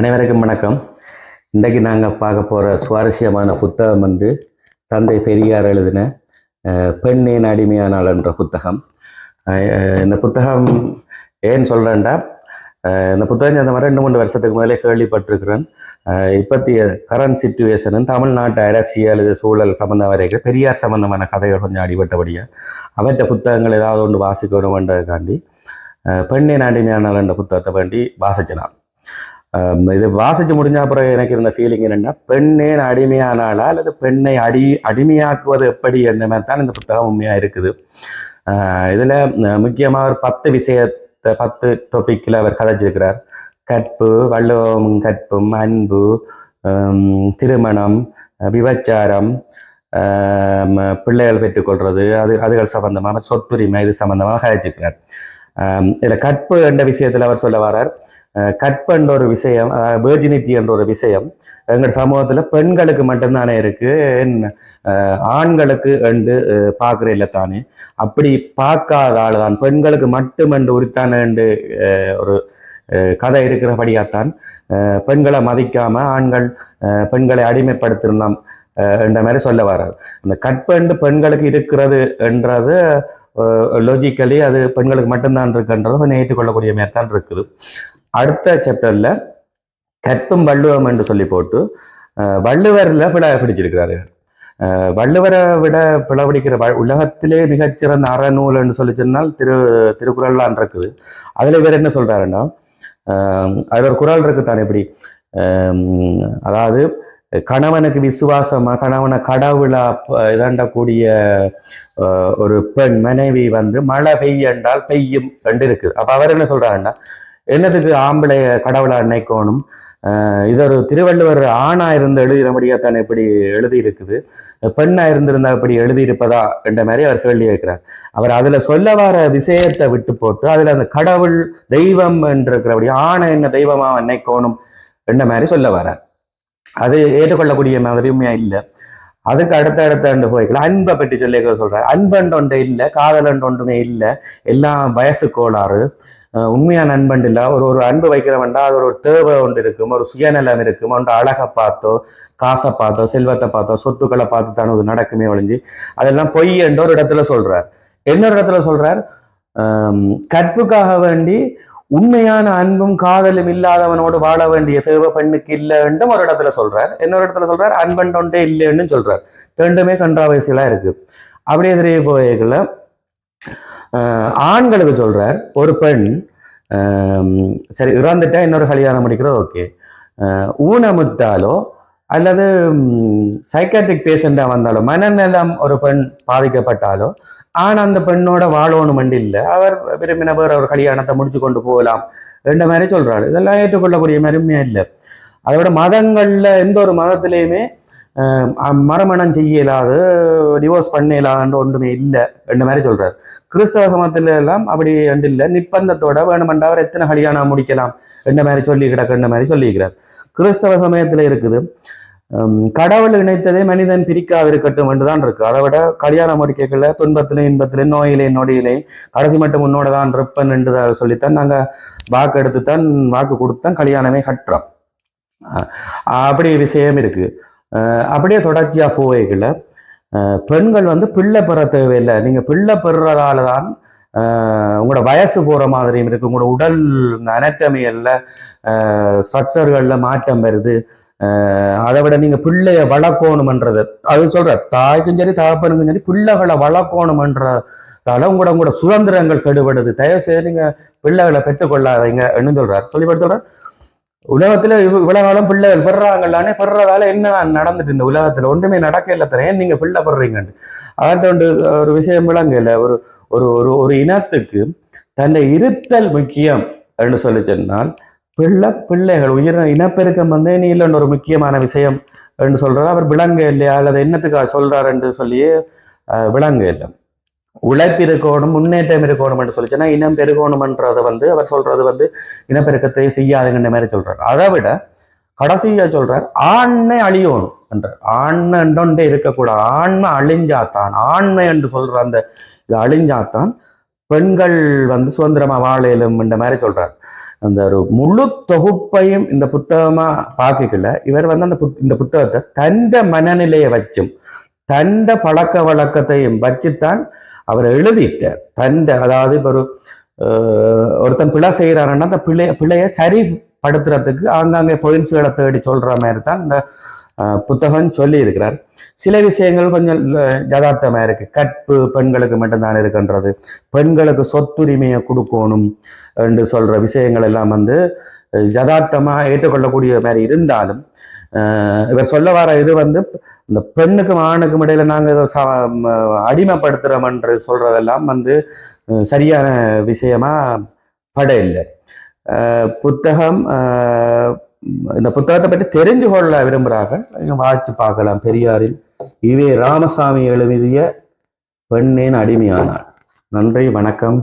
அனைவருக்கும் வணக்கம். இன்றைக்கு நாங்கள் பார்க்க போகிற சுவாரஸ்யமான புத்தகம் வந்து தந்தை பெரியார் எழுதின அஹ், பெண்ணேன் அடிமையானாள் என்ற புத்தகம். இந்த புத்தகம் ஏன் சொல்கிறேன்டா இந்த புத்தகம் அந்த மாதிரி ரெண்டு மூணு வருஷத்துக்கு முதலே கேள்விப்பட்டிருக்கிறேன். இப்பத்திய கரண்ட் சுச்சுவேஷனும் தமிழ்நாட்டு அரசியல் இது சூழல் சம்மந்தம் வரைக்கும் பெரியார் சம்மந்தமான கதைகள் கொஞ்சம் அடிபட்டபடியாக அவற்ற புத்தகங்கள் ஏதாவது ஒன்று வாசிக்கணும் வேண்டதுக்காண்டி பெண்ணின் பெண்ணேன் அடிமையானாள் என்ற புத்தகத்தை வேண்டி வாசிச்சினான் இது வாசிச்சு முடிஞ்ச அப்புறம் எனக்கு இருந்த ஃபீலிங் என்னென்னா பெண்ணே அடிமையானாலா அல்லது பெண்ணை அடி அடிமையாக்குவது எப்படி என்ற மாதிரி தான் இந்த புத்தகம் உண்மையாக இருக்குது. இதில் முக்கியமாக ஒரு பத்து விஷயத்தை பத்து டொபிக்கில் அவர் கதைச்சிருக்கிறார். கற்பு வள்ளுவம் கற்பும் அன்பு திருமணம் விபச்சாரம் பிள்ளைகள் பெற்றுக்கொள்வது அது அதுகள் சம்பந்தமாக சொத்துரிமை இது சம்பந்தமாக கதைச்சிருக்கிறார். இதில் கற்பு என்ற விஷயத்தில் அவர் சொல்ல வரார். கற்பு என்ற ஒரு விஷயம் வேர்ஜினிட்டி என்ற ஒரு விஷயம் எங்கள் சமூகத்தில் பெண்களுக்கு மட்டும்தானே இருக்கு ஆண்களுக்கு என்று பார்க்குற இல்லை தானே. அப்படி பார்க்காத ஆள் தான் பெண்களுக்கு மட்டும் என்று உரித்தான என்று ஒரு கதை இருக்கிறபடியாகத்தான் பெண்களை மதிக்காம ஆண்கள் பெண்களை அடிமைப்படுத்தினோம் என்ற மாதிரி சொல்ல வர்றார். அந்த கற்பண்டு பெண்களுக்கு இருக்கிறது என்றது லாஜிக்கலி அது பெண்களுக்கு மட்டும்தான் இருக்குன்றது கொஞ்சம் ஏற்றுக்கொள்ளக்கூடிய மாதிரி தான் இருக்குது. அடுத்த சாப்டர்ல கற்பும் வள்ளுவம் என்று சொல்லி போட்டு வள்ளுவரில் பிள பிடிச்சிருக்கிறாரு. வள்ளுவரை விட பிளவடிக்கிற வ- உலகத்திலே மிகச்சிறந்த அறநூல் என்று சொல்லி சொன்னால் திரு திருக்குறள்லாம் இருக்குது. அதில் இவர் என்ன சொல்கிறாருன்னா அதில் ஒரு குரல் இருக்கு தானே இப்படி? அதாவது கணவனுக்கு விசுவாசமா கணவனை கடவுளா இதாண்டக்கூடிய ஒரு பெண் மனைவி வந்து மழை பெய்ய என்றால் பெய்யும் கண்டு இருக்குது அப்போ அவர் என்ன சொல்றாருன்னா என்னதுக்கு ஆம்பளைய கடவுளை அன்னைக்கோணும் ஆஹ் இது ஒரு திருவள்ளுவர் ஆணா இருந்து எழுதினபடியா தான் இப்படி எழுதி இருக்குது பெண்ணா இருந்திருந்தா இப்படி எழுதியிருப்பதா என்ற மாதிரி அவர் கேள்வி கேட்கிறார். அவர் அதுல சொல்ல வர விஷயத்தை விட்டு போட்டு அதுல அந்த கடவுள் தெய்வம் என்று இருக்கிறபடி ஆணை என்ன தெய்வமா அன்னைக்கோணும் என்ற மாதிரி சொல்ல வரார் அது ஏற்றுக்கொள்ளக்கூடிய மாதிரியுமே இல்லை. அதுக்கு அடுத்த அடுத்த ஆண்டு போய்க்கலாம் அன்பை பற்றி சொல்லி சொல்றாரு. அன்பன் ஒன்று இல்லை காதலன் ஒன்றுமே இல்லை. எல்லாம் வயசு கோளாறு. உண்மையான அன்பன் இல்லை. ஒரு ஒரு அன்பு வைக்கிறவன்டா அது ஒரு தேவை ஒன்று இருக்கும். ஒரு சுயநலம் இருக்கும். ஒன்று அழகை பார்த்தோ காசை பார்த்தோ செல்வத்தை பார்த்தோ சொத்துக்களை பார்த்து தான் அது நடக்குமே ஒழிஞ்சு. அதெல்லாம் பொய் என்ற ஒரு இடத்துல சொல்றார். இன்னொரு இடத்துல சொல்றார்? கற்புக்காக வேண்டி உண்மையான அன்பும் காதலும் இல்லாதவனோடு வாழ வேண்டிய தேவை பெண்ணுக்கு இல்லைன்னும் ஒரு இடத்துல சொல்றார். இன்னொரு இடத்துல சொல்றார்? அன்பன் ஒன்றே இல்லைன்னு சொல்றார். ரெண்டுமே கன்றாவைசியலா இருக்கு. அப்படியே தெரிய போகல ஆண்களுக்கு சொல்கிறார் ஒரு பெண் சரி இறந்துட்டா இன்னொரு கல்யாணம் முடிக்கிறது ஓகே. ஊனமுத்தாலோ அல்லது சைக்காட்ரிக் பேஷண்ட்டாக வந்தாலோ மனநலம் ஒரு பெண் பாதிக்கப்பட்டாலோ ஆண் அந்த பெண்ணோட வாழணும் இல்லை அவர் விரும்பின வேற ஒரு கல்யாணத்தை முடிச்சு கொண்டு போகலாம் ரெண்டு மாதிரி சொல்கிறாரு இதெல்லாம் ஏற்றுக்கொள்ளக்கூடிய மாதிரியுமே இல்லை. அதோட மதங்களில் எந்த ஒரு மதத்திலையுமே மரமணம் செய்ய மறுமணம் செய்யலாது டிவோர்ஸ் பண்ணலான்னு ஒன்றுமே இல்லை ரெண்டு மாதிரி சொல்கிறார் கிறிஸ்தவ சமயத்துல எல்லாம் அப்படி ரெண்டு இல்லை. நிப்பந்தத்தோட வேணுமெண்டா அவர் எத்தனை கல்யாணம் முடிக்கலாம் ரெண்டு மாதிரி சொல்லி கிடக்குன்ற மாதிரி சொல்லியிருக்கிறார். கிறிஸ்தவ சமயத்துல இருக்குது. கடவுள் இணைத்ததை மனிதன் பிரிக்காது இருக்கட்டும் என்றுதான் இருக்கு. அதை விட கல்யாண முடிக்கல துன்பத்திலே இன்பத்திலே நோயிலே நொடியிலே கடைசி மட்டும் உன்னோட தான் இருப்பன் என்று சொல்லித்தான் நாங்க வாக்கு எடுத்துத்தான் வாக்கு கொடுத்தான் கல்யாணமே கட்டுறோம். அப்படி விஷயம் இருக்கு. அப்படியே தொடர்ச்சியாக போவேக்கில் பெண்கள் வந்து பிள்ளை பெற தேவையில்லை. நீங்கள் பிள்ளை பெறுறதால தான் உங்களோட வயசு போகிற மாதிரியும் இருக்கு. உங்களோட உடல் அனட்டமியல்ல ஸ்ட்ரக்சர்களில் மாற்றம் வருது. அதை விட நீங்கள் பிள்ளைய வளர்க்கணுமன்றது அது சொல்கிற தாய்க்கும் சரி தகப்பனுக்கும் சரி பிள்ளைகளை வளர்க்கணுமன்றதால உங்களோட உங்களோட சுதந்திரங்கள் கெடுபடுது. தயவு செய்து நீங்கள் பிள்ளைகளை பெற்றுக்கொள்ளாதீங்க. என்ன சொல்கிறார் சொல்லி உலகத்துல இவ்வளவு காலம் பிள்ளைகள் பெறாங்களானே பெறதால என்ன நடந்துட்டு இந்த உலகத்துல? ஒன்றுமே நடக்க இல்லை தரேன் ஏன் நீங்க பிள்ளை பெறீங்கன்னு அதான் ஒன்று ஒரு விஷயம் விளங்க இல்லை ஒரு ஒரு ஒரு ஒரு இனத்துக்கு தன்னை இருத்தல் முக்கியம் என்று சொல்லி சொன்னால் பிள்ளை பிள்ளைகள் உயிர் இனப்பெருக்கம் வந்து நீ இல்லைன்னு ஒரு முக்கியமான விஷயம் என்று சொல்றாரு அவர் விளங்க இல்லையா? அல்லது என்னத்துக்காக சொல்றாருன்னு சொல்லியே விளங்க இல்லை. உழைப்பு இருக்கணும் முன்னேற்றம் இருக்கணும் என்று சொல்லிச்சுன்னா இனம் பெருகணும்ன்றதை வந்து அவர் சொல்றது வந்து இனப்பெருக்கத்தை செய்யாதுங்கிற மாதிரி சொல்றாரு. அதை விட கடைசியா சொல்றார் ஆண்மை அழியணும் என்றார். ஆண்மை என்றொன்றே இருக்கக்கூடாது. ஆண்மை அழிஞ்சாத்தான் ஆண்மை என்று சொல்ற அந்த இது அழிஞ்சாத்தான் பெண்கள் வந்து சுதந்திரமா வாழையிலும் இந்த மாதிரி சொல்றார். அந்த ஒரு முழு தொகுப்பையும் இந்த புத்தகமா பார்க்கல இவர் வந்து அந்த புத்- இந்த புத்தகத்தை தந்த மனநிலையை வச்சும் தந்த பழக்க வழக்கத்தையும் வச்சுத்தான் அவர் எழுதிட்டார். தண்ட அதாவது இப்போ ஒரு ஒருத்தன் பிழை செய்கிறாருன்னா அந்த பிழை பிழையை சரிப்படுத்துறதுக்கு ஆங்காங்கே பொயின்ஸ்களை தேடி சொல்கிற மாதிரி தான் இந்த புத்தகம் சொல்லி இருக்கிறார் சில விஷயங்கள் கொஞ்சம் யதார்த்தமாக இருக்கு. கற்பு பெண்களுக்கு மட்டும்தான் இருக்கின்றது. பெண்களுக்கு சொத்துரிமையை கொடுக்கணும் என்று சொல்ற விஷயங்கள் எல்லாம் வந்து யதார்த்தமாக ஏற்றுக்கொள்ளக்கூடிய மாதிரி இருந்தாலும் இவர் சொல்ல வர இது வந்து இந்த பெண்ணுக்கும் ஆணுக்கும் இடையில நாங்கள் இதை ச- அடிமைப்படுத்துறோம் என்று சொல்றதெல்லாம் வந்து சரியான விஷயமா பட இல்லை. புத்தகம் இந்த புத்தகத்தை பற்றி தெரிஞ்சு கொள்ள விரும்புகிறாங்க நீங்கள் வாசித்து பார்க்கலாம். பெரியாரில் இவே ராமசாமி எழுதிய பெண்ணேன் அடிமையானாள். நன்றி வணக்கம்.